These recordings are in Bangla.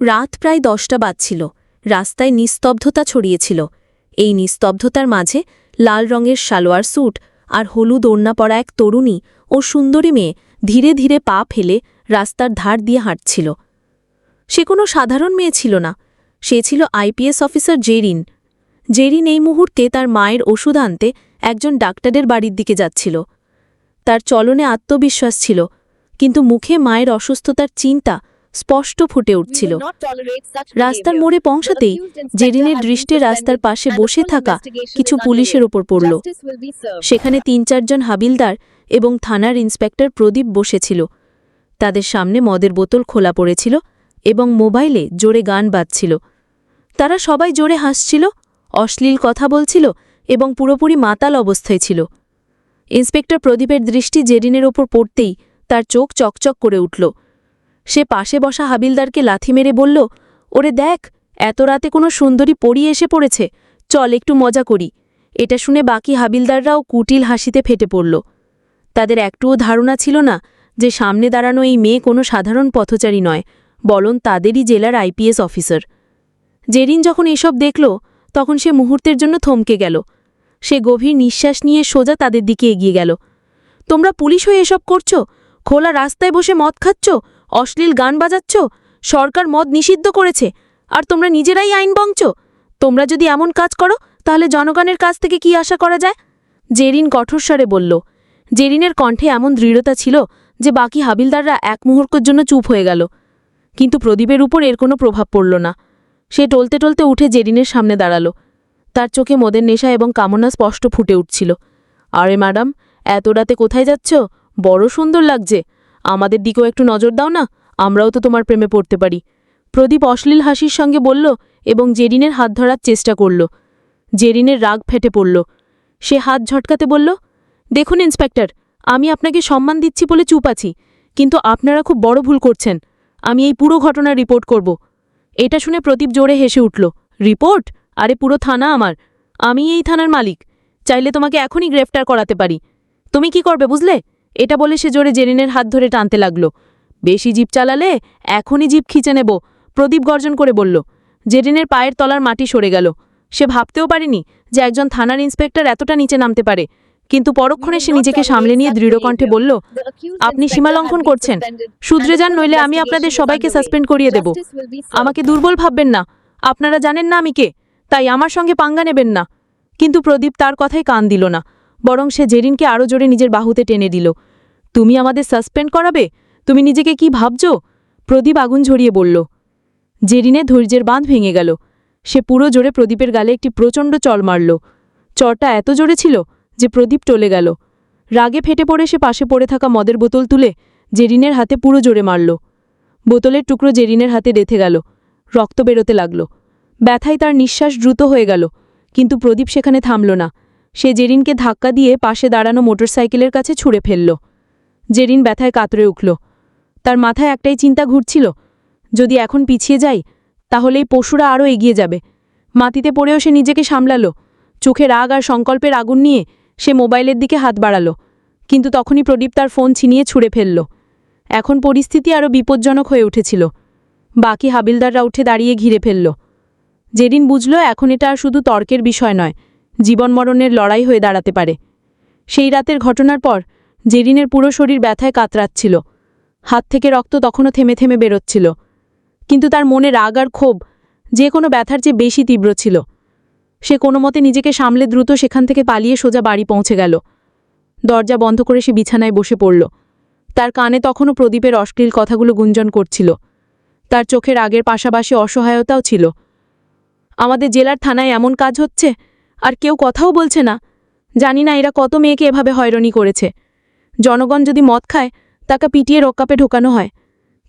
রাত প্রায় দশটা বাজছিল। রাস্তায় নিস্তব্ধতা ছড়িয়েছিল। এই নিস্তব্ধতার মাঝে লাল রঙের সালোয়ার স্যুট আর হলুদ ওড়না পরা এক তরুণী ও সুন্দরী মেয়ে ধীরে ধীরে পা ফেলে রাস্তার ধার দিয়ে হাঁটছিল। সে কোনো সাধারণ মেয়ে ছিল না। সে ছিল আইপিএস অফিসার জেরিন। জেরিন এই মুহূর্তে তার মায়ের ওষুধ আনতে একজন ডাক্তারের বাড়ির দিকে যাচ্ছিল। তার চলনে আত্মবিশ্বাস ছিল, কিন্তু মুখে মায়ের অসুস্থতার চিন্তা স্পষ্ট ফুটে উঠছিল। রাস্তার মোড়ে পৌঁছাতেই জেরিনের দৃষ্টি রাস্তার পাশে বসে থাকা কিছু পুলিশের ওপর পড়ল। সেখানে তিন চারজন হাবিলদার এবং থানার ইন্সপেক্টর প্রদীপ বসেছিল। তাদের সামনে মদের বোতল খোলা পড়েছিল এবং মোবাইলে জোরে গান বাজছিল। তারা সবাই জোরে হাসছিল অশ্লীল কথা বলছিল এবং পুরোপুরি মাতাল অবস্থায় ছিল। ইন্সপেক্টর প্রদীপের দৃষ্টি জেরিনের ওপর পড়তেই তার চোখ চকচক করে উঠল। সে পাশে বসা হাবিলদারকে লাথি মেরে বলল, ওরে দেখ, এত রাতে কোনো সুন্দরী পড়ি এসে পড়েছে। চল একটু মজা করি। এটা শুনে বাকি হাবিলদাররাও কুটিল হাসিতে ফেটে পড়ল। তাদের একটুও ধারণা ছিল না যে সামনে দাঁড়ানো এই মেয়ে কোনো সাধারণ পথচারী নয় বলন তাদেরই জেলার আইপিএস অফিসার। জেরিন যখন এসব দেখল, তখন সে মুহূর্তের জন্য থমকে গেল। সে গভীর নিঃশ্বাস নিয়ে সোজা তাদের দিকে এগিয়ে গেল। তোমরা পুলিশ হয়ে এসব করছ? খোলা রাস্তায় বসে মদ খাচ্ছ? অশ্লীল গান বাজাচ্ছ? সরকার মদ নিষিদ্ধ করেছে। আর তোমরা নিজেরাই আইন বংচ তোমরা যদি এমন কাজ করো, তাহলে জনগণের কাছ থেকে কি আশা করা যায়? জেরিন কঠোরস্বরে বলল, জেরিনের কণ্ঠে এমন দৃঢ়তা ছিল যে বাকি হাবিলদাররা এক মুহূর্তের জন্য চুপ হয়ে গেল। কিন্তু প্রদীপের উপর এর কোনো প্রভাব পড়ল না। সে টলতে টলতে উঠে জেরিনের সামনে দাঁড়াল। তার চোখে মদের নেশা এবং কামনা স্পষ্ট ফুটে উঠছিল। আরে ম্যাডাম, এত রাতে কোথায় যাচ্ছ? বড় সুন্দর লাগছে। আমাদের দিকেও একটু নজর দাও না, আমরাও তো তোমার প্রেমে পড়তে পারি। প্রদীপ অশ্লীল হাসির সঙ্গে বলল এবং জেরিনের হাত ধরার চেষ্টা করল। জেরিনের রাগ ফেটে পড়ল। সে হাত ঝটকাতে বলল, দেখুন ইন্সপেক্টর, আমি আপনাকে সম্মান দিচ্ছি বলে চুপ আছি, কিন্তু আপনারা খুব বড় ভুল করছেন। আমি এই পুরো ঘটনার রিপোর্ট করব। এটা শুনে প্রদীপ জোরে হেসে উঠল, রিপোর্ট? আরে পুরো থানা আমার। আমি এই থানার মালিক। চাইলে তোমাকে এখনই গ্রেফতার করাতে পারি। তুমি কি করবে বুঝলে? এটা বলে সে জোরে জেরিনের হাত ধরে টানতে লাগল। বেশি জিপ চালালে এখনই জিপ খিচে নেব, প্রদীপ গর্জন করে বলল। জেরিনের পায়ের তলার মাটি সরে গেল। সে ভাবতেও পারেনি যে একজন থানার ইন্সপেক্টর এতটা নিচে নামতে পারে। কিন্তু পরক্ষণে সে নিজেকে সামলে নিয়ে দৃঢ়কণ্ঠে বলল, আপনি সীমালঙ্ঘন করছেন। শুধরে যান, নইলে আমি আপনাদের সবাইকে সাসপেন্ড করিয়ে দেব। আমাকে দুর্বল ভাববেন না। আপনারা জানেন না আমি কে। তাই আমার সঙ্গে পাঙ্গা নেবেন না। কিন্তু প্রদীপ তার কথায় কান দিল না। বরং সে জেরিনকে আরও জোরে নিজের বাহুতে টেনে দিল। তুমি আমাদের সাসপেন্ড করাবে? তুমি নিজেকে কি ভাবছ? প্রদীপ আগুন ঝরিয়ে বলল। জেরিনে ধৈর্যের বাঁধ ভেঙে গেল। সে পুরো জোরে প্রদীপের গালে একটি প্রচণ্ড চল মারল। চরটা এত জোরে ছিল যে প্রদীপ টলে গেল। রাগে ফেটে পড়ে সে পাশে পড়ে থাকা মদের বোতল তুলে জেরিনের হাতে পুরো জোরে মারল। বোতলের টুকরো জেরিনের হাতে রেথে গেল। রক্ত বেরোতে লাগল। ব্যথায় তার নিঃশ্বাস দ্রুত হয়ে গেল। কিন্তু প্রদীপ সেখানে থামল না। সে জেরিনকে ধাক্কা দিয়ে পাশে দাঁড়ানো মোটরসাইকেলের কাছে ছুঁড়ে ফেলল। জেরিন ব্যথায় কাতরে উঠল। তার মাথায় একটাই চিন্তা ঘুরছিল, যদি এখন পিছিয়ে যাই তাহলে এই পশুরা আরও এগিয়ে যাবে। মাটিতে পড়েও সে নিজেকে সামলালো। চোখে রাগ আর সংকল্পের আগুন নিয়ে সে মোবাইলের দিকে হাত বাড়াল। কিন্তু তখনই প্রদীপ তার ফোন ছিনিয়ে ছুঁড়ে ফেলল। এখন পরিস্থিতি আরও বিপজ্জনক হয়ে উঠেছিল। বাকি হাবিলদাররা উঠে দাঁড়িয়ে ঘিরে ফেলল। যেদিন বুঝল, এখন এটা আর শুধু তর্কের বিষয় নয়। জীবন মরণের লড়াই হয়ে দাঁড়াতে পারে। সেই রাতের ঘটনার পর, জেরিনের পুরো শরীর ব্যথায় কাতরাচ্ছিল। হাত থেকে রক্ত তখনও থেমে থেমে বেরোচ্ছিল। কিন্তু তার মনে রাগ আর ক্ষোভ, যে কোনো ব্যথার চেয়ে বেশি তীব্র ছিল। সে কোনো মতে নিজেকে সামলে দ্রুত সেখান থেকে পালিয়ে সোজা বাড়ি পৌঁছে গেল। দরজা বন্ধ করে সে বিছানায় বসে পড়ল। তার কানে তখনও প্রদীপের অশ্লীল কথাগুলো গুঞ্জন করছিল। তার চোখের আগের পাশাপাশি অসহায়তাও ছিল। আমাদের জেলার থানায় এমন কাজ হচ্ছে? আর কেউ কথাও বলছে না। জানি না এরা কত মেয়েকে এভাবে হয়রানি করেছে। জনগণ যদি মদ খায়, তাকে পিটিয়ে রক্কাপে ঢোকানো হয়।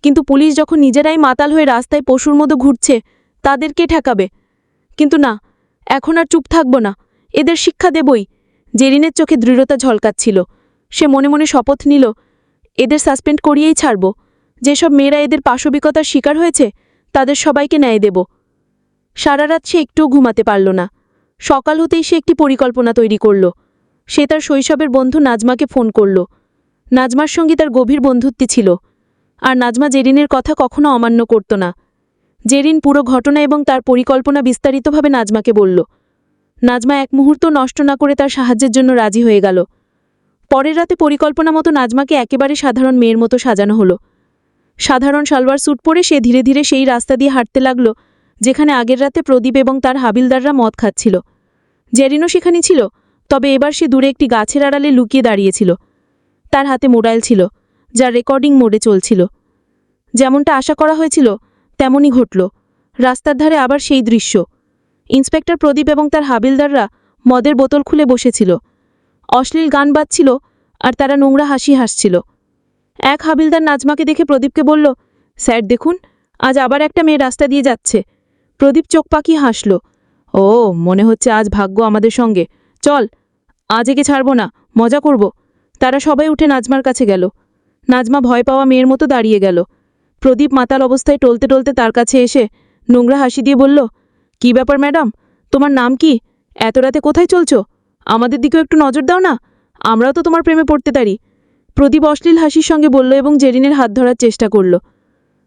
কিন্তু পুলিশ যখন নিজেরাই মাতাল হয়ে রাস্তায় পশুর মতো ঘুরছে, তাদেরকে ঠেকাবে। কিন্তু না, এখন আর চুপ থাকব না। এদের শিক্ষা দেবই। জেরিনের চোখে দৃঢ়তা ঝলকাচ্ছিল। সে মনে মনে শপথ নিল, এদের সাসপেন্ড করিয়েই ছাড়ব। যেসব মেয়েরা এদের পাশবিকতার শিকার হয়েছে, তাদের সবাইকে ন্যায় দেব। সারা রাত সে একটুও ঘুমাতে পারল না। সকাল হতেই সে একটি পরিকল্পনা তৈরি করল। সে তার শৈশবের বন্ধু নাজমাকে ফোন করল। নাজমার সঙ্গে তার গভীর বন্ধুত্বে ছিল। আর নাজমা জেরিনের কথা কখনো অমান্য করত না। জেরিন পুরো ঘটনা এবং তার পরিকল্পনা বিস্তারিতভাবে নাজমাকে বলল। নাজমা এক মুহূর্ত নষ্ট না করে তার সাহায্যের জন্য রাজি হয়ে গেল। পরের রাতে পরিকল্পনা মতো নাজমাকে একেবারে সাধারণ মেয়ের মতো সাজানো হলো। সাধারণ সালোয়ার স্যুট পরে সে ধীরে ধীরে সেই রাস্তা দিয়ে হাঁটতে লাগল, যেখানে আগের রাতে প্রদীপ এবং তার হাবিলদাররা মদ খাচ্ছিল। জেরিনও সেখানে ছিল, তবে এবার সে দূরে একটি গাছের আড়ালে লুকিয়ে দাঁড়িয়েছিল। তার হাতে মোবাইল ছিল, যা রেকর্ডিং মোডে চলছিল। যেমনটা আশা করা হয়েছিল, তেমনই ঘটল। রাস্তার ধারে আবার সেই দৃশ্য। ইন্সপেক্টর প্রদীপ এবং তার হাবিলদাররা মদের বোতল খুলে বসেছিল। অশ্লীল গান বাজছিল আর তারা নোংরা হাসি হাসছিল। এক হাবিলদার নাজমাকে দেখে প্রদীপকে বলল, স্যার, দেখুন, আজ আবার একটা মেয়ে রাস্তা দিয়ে যাচ্ছে। প্রদীপ চোখ পাকিয়ে হাসল। ও, মনে হচ্ছে আজ ভাগ্য আমাদের সঙ্গে। চল, আজ একে ছাড়ব না, মজা করব। তারা সবাই উঠে নাজমার কাছে গেল। নাজমা ভয় পাওয়া মেয়ের মতো দাঁড়িয়ে গেল। প্রদীপ মাতাল অবস্থায় টলতে টলতে তার কাছে এসে নোংরা হাসি দিয়ে বলল, কি ব্যাপার ম্যাডাম? তোমার নাম কি? এত রাতে কোথায় চলছো? আমাদের দিকেও একটু নজর দাও না? আমরাও তো তোমার প্রেমে পড়তে পারি প্রদীপ অশ্লীল হাসির সঙ্গে বলল এবং জেরিনের হাত ধরার চেষ্টা করল।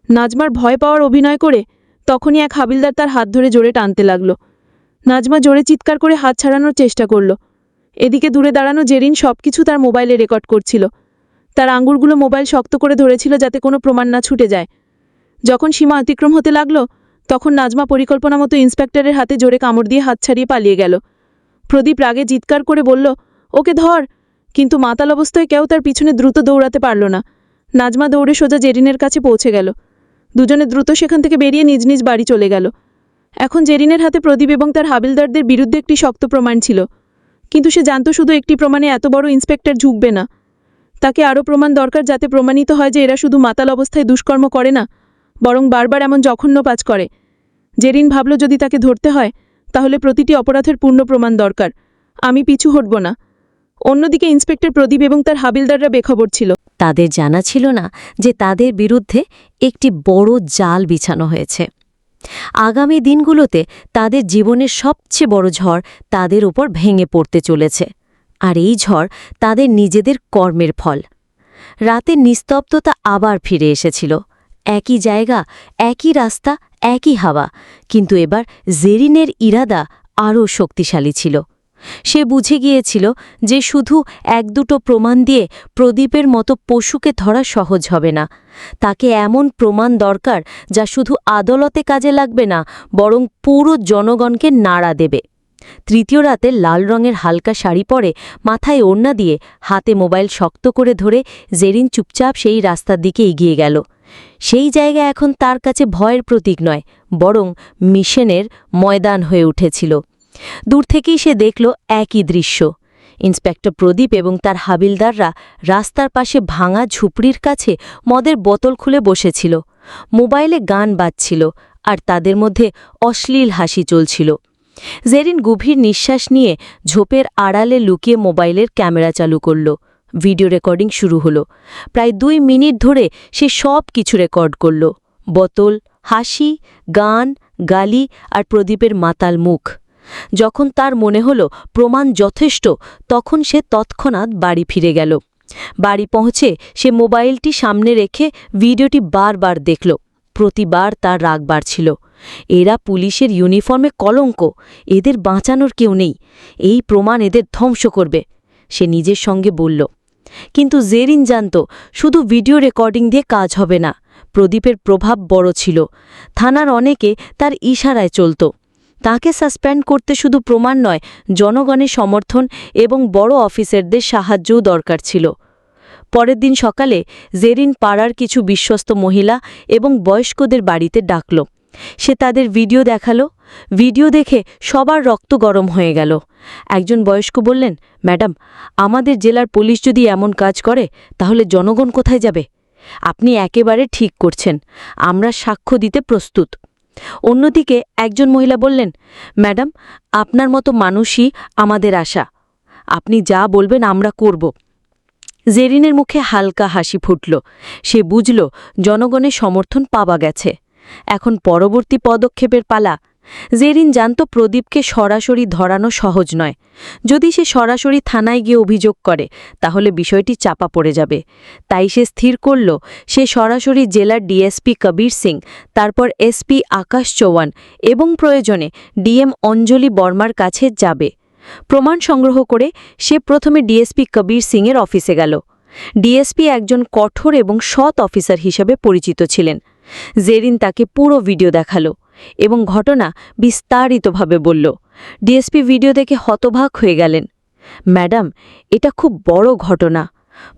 নাজমার ভয় পাওয়ার অভিনয় করে তখনই এক হাবিলদার তার হাত ধরে জোরে টানতে লাগল। নাজমা জোরে চিৎকার করে হাত ছাড়ানোর চেষ্টা করল। এদিকে দূরে দাঁড়ানো জেরিন সবকিছু তার মোবাইলে রেকর্ড করছিল। তার আঙ্গুরগুলো মোবাইল শক্ত করে ধরেছিল যাতে কোনো প্রমাণ না ছুটে যায়। যখন সীমা অতিক্রম হতে লাগল, তখন নাজমা পরিকল্পনা মতো ইন্সপেক্টরের হাতে জোরে কামড় দিয়ে হাত ছাড়িয়ে পালিয়ে গেল। প্রদীপ রাগে চিৎকার করে বলল, ওকে ধর! কিন্তু মাতাল অবস্থায় কেউ তার পিছনে দ্রুত দৌড়াতে পারল না। নাজমা দৌড়ে সোজা জেরিনের কাছে পৌঁছে গেল। দুজনে দ্রুত সেখান থেকে বেরিয়ে নিজ নিজ বাড়ি চলে গেল। এখন জেরিনের হাতে প্রদীপ এবং তার হাবিলদারদের বিরুদ্ধে একটি শক্ত প্রমাণ ছিল। কিন্তু সে জানত শুধু একটি প্রমাণে এত বড় ইন্সপেক্টর ঝুঁকবে না। তাকে আরও প্রমাণ দরকার যাতে প্রমাণিত হয় যে এরা শুধু মাতাল অবস্থায় দুষ্কর্ম করে না, বরং বারবার এমন জঘন্য পাজ করে। জেরিন ভাবল, যদি তাকে ধরতে হয়, তাহলে প্রতিটি অপরাধের পূর্ণ প্রমাণ দরকার। আমি পিছু হটব না। অন্যদিকে ইন্সপেক্টর প্রদীপ এবং তার হাবিলদাররা বেখবর ছিল। তাদের জানা ছিল না যে তাদের বিরুদ্ধে একটি বড় জাল বিছানো হয়েছে। আগামী দিনগুলোতে তাদের জীবনের সবচেয়ে বড় ঝড় তাদের ওপর ভেঙে পড়তে চলেছে। আর এই ঝড় তাদের নিজেদের কর্মের ফল। রাতের নিস্তব্ধতা আবার ফিরে এসেছিল। একই জায়গা, একই রাস্তা, একই হাওয়া। কিন্তু এবার জেরিনের ইরাদা আরও শক্তিশালী ছিল। সে বুঝে গিয়েছিল যে শুধু এক দুটো প্রমাণ দিয়ে প্রদীপের মতো পশুকে ধরা সহজ হবে না। তাকে এমন প্রমাণ দরকার যা শুধু আদালতে কাজে লাগবে না, বরং পুরো জনগণকে নাড়া দেবে। তৃতীয় রাতে লাল রঙের হালকা শাড়ি পরে মাথায় ওড়না দিয়ে হাতে মোবাইল শক্ত করে ধরে জেরিন চুপচাপ সেই রাস্তার দিকে এগিয়ে গেল। সেই জায়গা এখন তার কাছে ভয়ের প্রতীক নয়, বরং মিশনের ময়দান হয়ে উঠেছিল। দূর থেকেই সে দেখল একই দৃশ্য। ইন্সপেক্টর প্রদীপ এবং তার হাবিলদাররা রাস্তার পাশে ভাঙা ঝুপড়ির কাছে মদের বোতল খুলে বসেছিল। মোবাইলে গান বাজছিল আর তাদের মধ্যে অশ্লীল হাসি চলছিল। জেরিন গভীর নিঃশ্বাস নিয়ে ঝোপের আড়ালে লুকিয়ে মোবাইলের ক্যামেরা চালু করল। ভিডিও রেকর্ডিং শুরু হলো। প্রায় দুই মিনিট ধরে সে সব কিছু রেকর্ড করল। বোতল, হাসি, গান, গালি আর প্রদীপের মাতাল মুখ। যখন তার মনে হল প্রমাণ যথেষ্ট, তখন সে তৎক্ষণাৎ বাড়ি ফিরে গেল। বাড়ি পৌঁছে সে মোবাইলটি সামনে রেখে ভিডিওটি বারবার দেখল। প্রতিবার তার রাগ বাড়ছিল। এরা পুলিশের ইউনিফর্মে কলঙ্ক, এদের বাঁচানোর কেউ নেই। এই প্রমাণ এদের ধ্বংস করবে, সে নিজের সঙ্গে বলল। কিন্তু জেরিন জানত, শুধু ভিডিও রেকর্ডিং দিয়ে কাজ হবে না, প্রদীপের প্রভাব বড় ছিল। থানার অনেকে তার ইশারায় চলত। তাকে সাসপেন্ড করতে শুধু প্রমাণ নয়, জনগণের সমর্থন এবং বড় অফিসারদের সাহায্যও দরকার ছিল। পরের দিন সকালে জেরিন পাড়ার কিছু বিশ্বস্ত মহিলা এবং বয়স্কদের বাড়িতে ডাকল। সে তাদের ভিডিও দেখাল। ভিডিও দেখে সবার রক্ত গরম হয়ে গেল। একজন বয়স্ক বললেন, ম্যাডাম, আমাদের জেলার পুলিশ যদি এমন কাজ করে, তাহলে জনগণ কোথায় যাবে? আপনি একেবারে ঠিক করছেন। আমরা সাক্ষ্য দিতে প্রস্তুত। অন্যদিকে একজন মহিলা বললেন, ম্যাডাম, আপনার মতো মানুষই আমাদের আশা। আপনি যা বলবেন আমরা করব। জেরিনের মুখে হালকা হাসি ফুটল। সে বুঝল, জনগণের সমর্থন পাওয়া গেছে। এখন পরবর্তী পদক্ষেপের পালা জেরিন জানত প্রদীপকে সরাসরি ধরানো সহজ নয়। যদি সে সরাসরি থানায় গিয়ে অভিযোগ করে, তাহলে বিষয়টি চাপা পড়ে যাবে। তাই সে স্থির করল, সে সরাসরি জেলার ডিএসপি কবির সিং, তারপর এসপি আকাশ চৌহান এবং প্রয়োজনে ডিএম অঞ্জলি বর্মার কাছে যাবে। প্রমাণ সংগ্রহ করে সে প্রথমে ডিএসপি কবির সিংয়ের অফিসে গেল। ডিএসপি একজন কঠোর এবং সৎ অফিসার হিসেবে পরিচিত ছিলেন। জেরিন তাকে পুরো ভিডিও দেখাল। এবং ঘটনা বিস্তারিতভাবে বলল। ডিএসপি ভিডিও দেখে হতবাক হয়ে গেলেন। ম্যাডাম, এটা খুব বড় ঘটনা।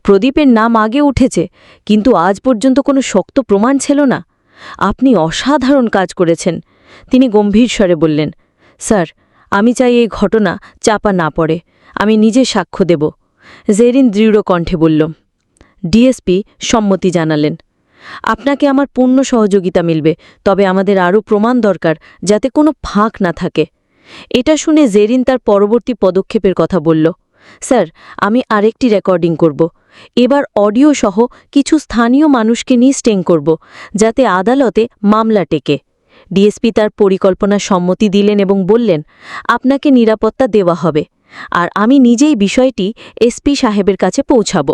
প্রদীপের নাম আগে উঠেছে, কিন্তু আজ পর্যন্ত কোনো শক্ত প্রমাণ ছিল না। আপনি অসাধারণ কাজ করেছেন। তিনি গম্ভীর স্বরে বললেন, স্যার, আমি চাই এই ঘটনা চাপা না পড়ে। আমি নিজে সাক্ষ্য দেব। জেরিন দৃঢ় কণ্ঠে বলল। ডিএসপি সম্মতি জানালেন। আপনাকে আমার পূর্ণ সহযোগিতা মিলবে, তবে আমাদের আরও প্রমাণ দরকার যাতে কোনো ফাঁক না থাকে। এটা শুনে জেরিন তার পরবর্তী পদক্ষেপের কথা বলল, স্যার, আমি আরেকটি রেকর্ডিং করব। এবার অডিও সহ কিছু স্থানীয় মানুষকে নিয়ে স্টেং করব, যাতে আদালতে মামলা টেকে। ডিএসপি তার পরিকল্পনা সম্মতি দিলেন এবং বললেন, আপনাকে নিরাপত্তা দেওয়া হবে, আর আমি নিজেই বিষয়টি এসপি সাহেবের কাছে পৌঁছাব।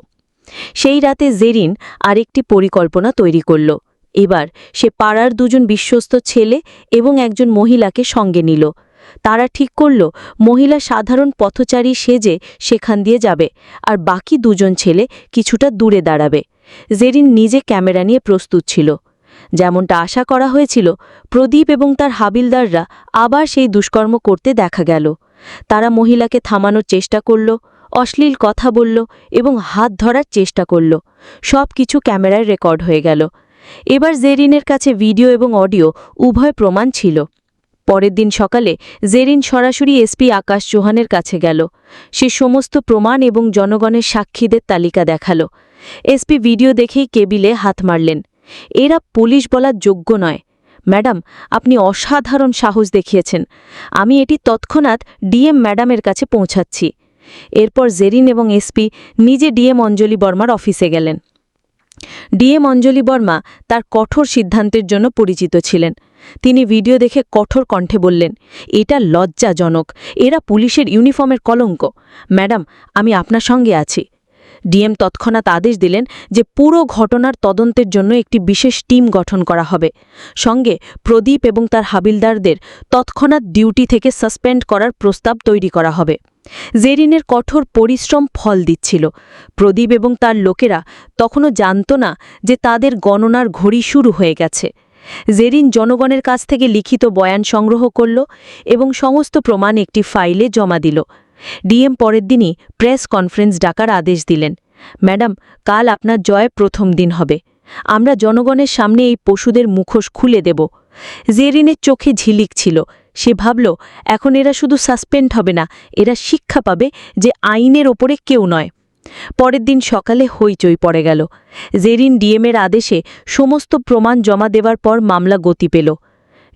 সেই রাতে জেরিন আরেকটি পরিকল্পনা তৈরি করল। এবার সে পাড়ার দুজন বিশ্বস্ত ছেলে এবং একজন মহিলাকে সঙ্গে নিল। তারা ঠিক করল, মহিলা সাধারণ পথচারী সেজে সেখান দিয়ে যাবে আর বাকি দুজন ছেলে কিছুটা দূরে দাঁড়াবে। জেরিন নিজে ক্যামেরা নিয়ে প্রস্তুত ছিল। যেমনটা আশা করা হয়েছিল, প্রদীপ এবং তার হাবিলদাররা আবার সেই দুষ্কর্ম করতে দেখা গেল। তারা মহিলাকে থামানোর চেষ্টা করল অশ্লীল কথা বলল এবং হাত ধরার চেষ্টা করল। সব কিছু ক্যামেরায় রেকর্ড হয়ে গেল। এবার জেরিনের কাছে ভিডিও এবং অডিও উভয় প্রমাণ ছিল। পরের দিন সকালে জেরিন সরাসরি এসপি আকাশ চৌহানের কাছে গেল। সে সমস্ত প্রমাণ এবং জনগণের সাক্ষীদের তালিকা দেখাল। এসপি ভিডিও দেখেই কেবিলে হাত মারলেন। এরা পুলিশ বলার যোগ্য নয়। ম্যাডাম, আপনি অসাধারণ সাহস দেখিয়েছেন। আমি এটি তৎক্ষণাৎ ডিএম ম্যাডামের কাছে পৌঁছাচ্ছি। এরপর জেরিন এবং এসপি নিজে ডিএম অঞ্জলি বর্মার অফিসে গেলেন। ডিএম অঞ্জলি বর্মা তার কঠোর সিদ্ধান্তের জন্য পরিচিত ছিলেন। তিনি ভিডিও দেখে কঠোর কণ্ঠে বললেন, এটা লজ্জাজনক। এরা পুলিশের ইউনিফর্মের কলঙ্ক। ম্যাডাম, আমি আপনার সঙ্গে আছি। ডিএম তৎক্ষণাৎ আদেশ দিলেন যে পুরো ঘটনার তদন্তের জন্য একটি বিশেষ টিম গঠন করা হবে। সঙ্গে প্রদীপ এবং তার হাবিলদারদের তৎক্ষণাৎ ডিউটি থেকে সাসপেন্ড করার প্রস্তাব তৈরি করা হবে। জেরিনের কঠোর পরিশ্রম ফল দিচ্ছিল। প্রদীপ এবং তার লোকেরা তখনও জানত না যে তাদের গণনার ঘড়ি শুরু হয়ে গেছে। জেরিন জনগণের কাছ থেকে লিখিত বয়ান সংগ্রহ করল এবং সমস্ত প্রমাণ একটি ফাইলে জমা দিল। ডিএম পরের দিনই প্রেস কনফারেন্স ডাকার আদেশ দিলেন। ম্যাডাম, কাল আপনার জয় প্রথম দিন হবে। আমরা জনগণের সামনে এই পশুদের মুখোশ খুলে দেব। জেরিনের চোখে ঝিলিক ছিল। সে ভাবল, এখন এরা শুধু সাসপেন্ড হবে না, এরা শিক্ষা পাবে যে আইনের ওপরে কেউ নয়। পরের দিন সকালে হইচই পড়ে গেল। জেরিন ডিএমের আদেশে সমস্ত প্রমাণ জমা দেওয়ার পর মামলা গতি পেল।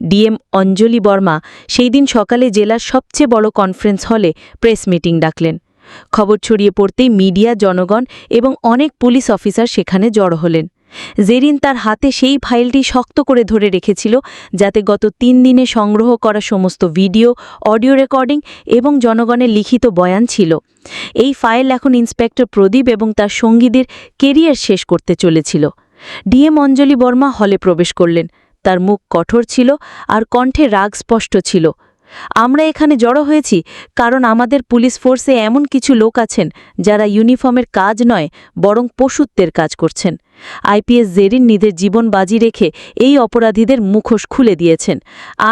ডিএম অঞ্জলি বর্মা সেই দিন সকালে জেলার সবচেয়ে বড় কনফারেন্স হলে প্রেস মিটিং ডাকলেন। খবর ছড়িয়ে পড়তেই মিডিয়া, জনগণ এবং অনেক পুলিশ অফিসার সেখানে জড়ো হলেন। জেরিন তার হাতে সেই ফাইলটি শক্ত করে ধরে রেখেছিল যাতে গত তিন দিনে সংগ্রহ করা সমস্ত ভিডিও, অডিও রেকর্ডিং এবং জনগণের লিখিত বয়ান ছিল। এই ফাইল এখন ইন্সপেক্টর প্রদীপ এবং তার সঙ্গীদের কেরিয়ার শেষ করতে চলেছিল। ডিএম অঞ্জলি বর্মা হলে প্রবেশ করলেন। তার মুখ কঠোর ছিল আর কণ্ঠে রাগ স্পষ্ট ছিল। আমরা এখানে জড়ো হয়েছি কারণ আমাদের পুলিশ ফোর্সে এমন কিছু লোক আছেন যারা ইউনিফর্মের কাজ নয়, বরং পশুত্বের কাজ করছেন। আইপিএস জেরিন নিজের জীবন বাজি রেখে এই অপরাধীদের মুখোশ খুলে দিয়েছেন।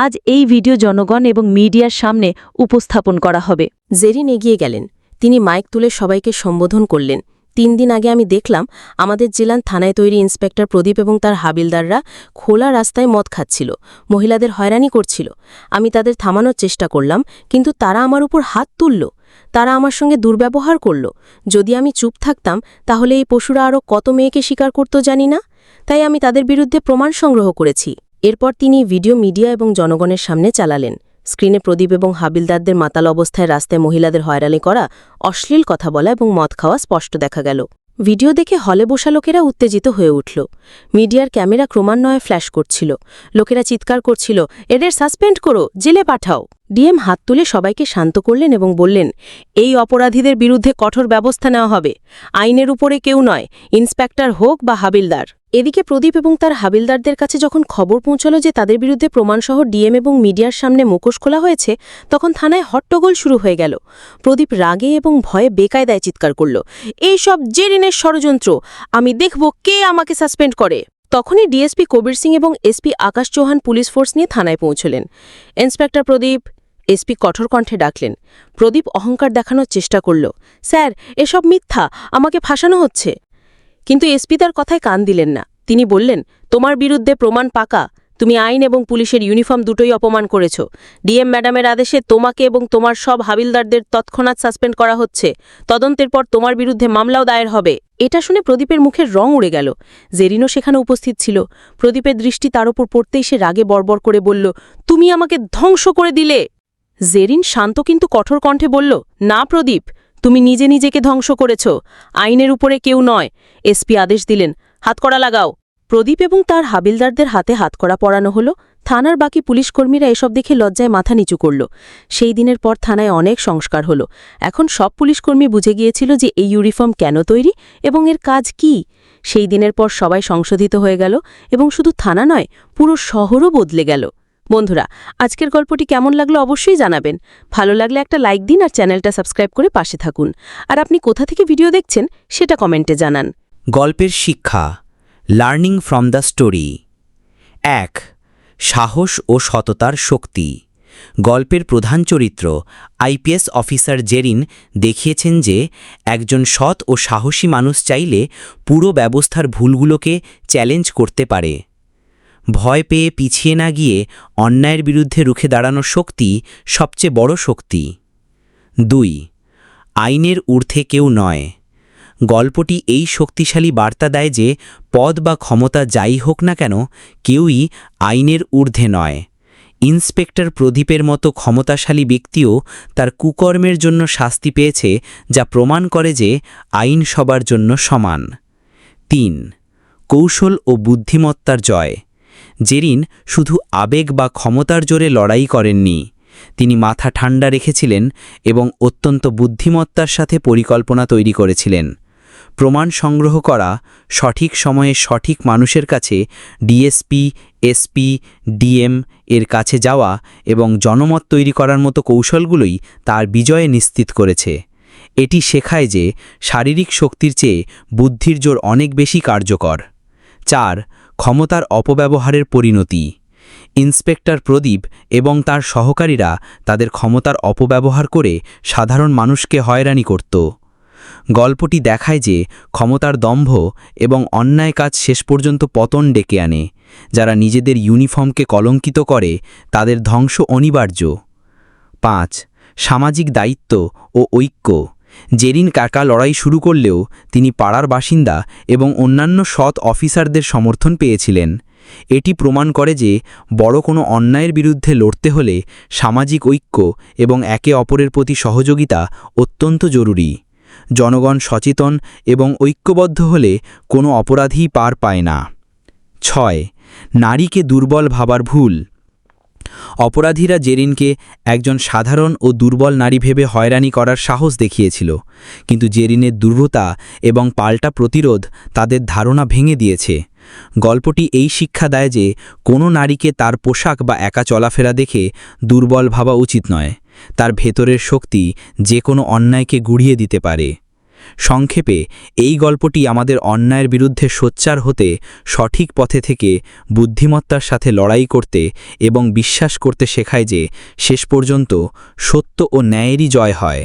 আজ এই ভিডিও জনগণ এবং মিডিয়ার সামনে উপস্থাপন করা হবে। জেরিন এগিয়ে গেলেন। তিনি মাইক তুলে সবাইকে সম্বোধন করলেন। তিন দিন আগে আমি দেখলাম আমাদের জেলার থানায় তৈরি ইন্সপেক্টর প্রদীপ এবং তার হাবিলদাররা খোলা রাস্তায় মদ খাচ্ছিল। মহিলাদের হয়রানি করছিল। আমি তাদের থামানোর চেষ্টা করলাম, কিন্তু তারা আমার উপর হাত তুলল। তারা আমার সঙ্গে দুর্ব্যবহার করল। যদি আমি চুপ থাকতাম, তাহলে এই পশুরা আরও কত মেয়েকে স্বীকার করত জানি না? তাই আমি তাদের বিরুদ্ধে প্রমাণ সংগ্রহ করেছি। এরপর তিনি ভিডিও মিডিয়া এবং জনগণের সামনে চালালেন। স্ক্রিনে প্রদীপ এবং হাবিলদারদের মাতাল অবস্থায় রাস্তায় মহিলাদের হয়রানি করা, অশ্লীল কথা বলা এবং মদ খাওয়া স্পষ্ট দেখা গেল। ভিডিও দেখে হলে বসা লোকেরা উত্তেজিত হয়ে উঠল। মিডিয়ার ক্যামেরা ক্রমান্বয়ে ফ্ল্যাশ করছিল। লোকেরা চিৎকার করছিল, এদের সাসপেন্ড করো, জেলে পাঠাও। ডিএম হাত তুলে সবাইকে শান্ত করলেন এবং বললেন, এই অপরাধীদের বিরুদ্ধে কঠোর ব্যবস্থা নেওয়া হবে। আইনের উপরে কেউ নয়, ইন্সপেক্টর হোক বা হাবিলদার। এদিকে প্রদীপ এবং তার হাবিলদারদের কাছে যখন খবর পৌঁছল যে তাদের বিরুদ্ধে প্রমাণসহ ডিএম এবং মিডিয়ার সামনে মুখোশ খোলা হয়েছে, তখন থানায় হট্টগোল শুরু হয়ে গেল। প্রদীপ রাগে এবং ভয়ে বেকায়দায় চিৎকার করল, এই সব জেরিনের ষড়যন্ত্র, আমি দেখব কে আমাকে সাসপেন্ড করে? তখনই ডিএসপি কবির সিং এবং SP Akash Chauhan police force নিয়ে থানায় পৌঁছলেন। ইন্সপেক্টর প্রদীপ এসপি কঠোর কণ্ঠে ডাকলেন। প্রদীপ অহংকার দেখানোর চেষ্টা করল। স্যার, এসব মিথ্যা, আমাকে ফাঁসানো হচ্ছে? কিন্তু এসপি তার কথায় কান দিলেন না। তিনি বললেন, তোমার বিরুদ্ধে প্রমাণ পাকা। তুমি আইন এবং পুলিশের ইউনিফর্ম দুটোই অপমান করেছ। ডিএম ম্যাডামের আদেশে তোমাকে এবং তোমার সব হাবিলদারদের তৎক্ষণাৎ সাসপেন্ড করা হচ্ছে। তদন্তের পর তোমার বিরুদ্ধে মামলাও দায়ের হবে। এটা শুনে প্রদীপের মুখের রং উড়ে গেল। জেরিনো সেখানে উপস্থিত ছিল। প্রদীপের দৃষ্টি তার ওপর পড়তেই সে রাগে বর্বর করে বলল, তুমি আমাকে ধ্বংস করে দিলে! জেরিন শান্ত কিন্তু কঠোর কণ্ঠে বলল, না প্রদীপ, তুমি নিজে নিজেকে ধ্বংস করেছ। আইনের উপরে কেউ নয়। এসপি আদেশ দিলেন হাতকড়া লাগাও। প্রদীপ এবং তার হাবিলদারদের হাতে হাতকড়া পরানো হলো। থানার বাকি পুলিশকর্মীরা এসব দেখে লজ্জায় মাথা নিচু করল। সেই দিনের পর থানায় অনেক সংস্কার হলো। এখন সব পুলিশকর্মী বুঝে গিয়েছিল যে এই ইউনিফর্ম কেন তৈরি এবং এর কাজ কি। সেই দিনের পর সবাই সংশোধিত হয়ে গেল এবং শুধু থানা নয়, পুরো শহরও বদলে গেল। বন্ধুরা, আজকের গল্পটি কেমন লাগল অবশ্যই জানাবেন। ভালো লাগলে একটা লাইক দিন আর চ্যানেলটা সাবস্ক্রাইব করে পাশে থাকুন। আর আপনি কোথা থেকে ভিডিও দেখছেন, সেটা কমেন্টে জানান। গল্পের শিক্ষা লার্নিং ফ্রম দ্য স্টোরি এক, সাহস ও সততার শক্তি। গল্পের প্রধান চরিত্র, আইপিএস অফিসার জেরিন দেখিয়েছেন যে, একজন সৎ ও সাহসী মানুষ চাইলে পুরো ব্যবস্থার ভুলগুলোকে চ্যালেঞ্জ করতে পারে। ভয় পেয়ে পিছিয়ে না গিয়ে অন্যায়ের বিরুদ্ধে রুখে দাঁড়ানোর শক্তি সবচেয়ে বড় শক্তি। দুই, আইনের ঊর্ধ্বে কেউ নয়। গল্পটি এই শক্তিশালী বার্তা দেয় যে পদ বা ক্ষমতা যাই হোক না কেন, কেউই আইনের ঊর্ধ্বে নয়। ইন্সপেক্টর প্রদীপের মতো ক্ষমতাশালী ব্যক্তিও তার কুকর্মের জন্য শাস্তি পেয়েছে, যা প্রমাণ করে যে আইন সবার জন্য সমান। তিন, কৌশল ও বুদ্ধিমত্তার জয়। জেরিন শুধু আবেগ বা ক্ষমতার জোরে লড়াই করেননি। তিনি মাথা ঠান্ডা রেখেছিলেন এবং অত্যন্ত বুদ্ধিমত্তার সাথে পরিকল্পনা তৈরি করেছিলেন। প্রমাণ সংগ্রহ করা সঠিক সময়ে সঠিক মানুষের কাছে ডিএসপি, এসপি, ডিএম এর কাছে যাওয়া এবং জনমত তৈরি করার মতো কৌশলগুলোই তার বিজয়ে নিশ্চিত করেছে। এটি শেখায় যে শারীরিক শক্তির চেয়ে বুদ্ধির জোর অনেক বেশি কার্যকর। চার ক্ষমতার অপব্যবহারের পরিণতি। ইন্সপেক্টর প্রদীপ এবং তার সহকারীরা তাদের ক্ষমতার অপব্যবহার করে সাধারণ মানুষকে হয়রানি করত। গল্পটি দেখায় যে ক্ষমতার দম্ভ এবং অন্যায় কাজ শেষ পর্যন্ত পতন ডেকে আনে, যারা নিজেদের ইউনিফর্মকে কলঙ্কিত করে তাদের ধ্বংস অনিবার্য। পাঁচ, সামাজিক দায়িত্ব ও ঐক্য। জেরিন কাকা লড়াই শুরু করলেও তিনি পাড়ার বাসিন্দা এবং অন্যান্য সৎ অফিসারদের সমর্থন পেয়েছিলেন। এটি প্রমাণ করে যে বড় কোনো অন্যায়ের বিরুদ্ধে লড়তে হলে সামাজিক ঐক্য এবং একে অপরের প্রতি সহযোগিতা অত্যন্ত জরুরি। জনগণ সচেতন এবং ঐক্যবদ্ধ হলে কোনো অপরাধীই পার পায় না। ছয়, নারীকে দুর্বল ভাবার ভুল। অপরাধীরা জেরিনকে একজন সাধারণ ও দুর্বল নারী ভেবে হয়রানি করার সাহস দেখিয়েছিল, কিন্তু জেরিনের দুর্বতা এবং পাল্টা প্রতিরোধ তাদের ধারণা ভেঙে দিয়েছে। গল্পটি এই শিক্ষা দেয় যে, কোনো নারীকে তার পোশাক বা একা চলাফেরা দেখে দুর্বল ভাবা উচিত নয়। তার ভেতরের শক্তি যে কোনো অন্যায়কে গুড়িয়ে দিতে পারে। সংক্ষেপে, এই গল্পটি আমাদের অন্যায়ের বিরুদ্ধে সোচ্চার হতে, সঠিক পথে থেকে বুদ্ধিমত্তার সাথে লড়াই করতে এবং বিশ্বাস করতে শেখায় যে, শেষ পর্যন্ত সত্য ও ন্যায়েরই জয় হয়।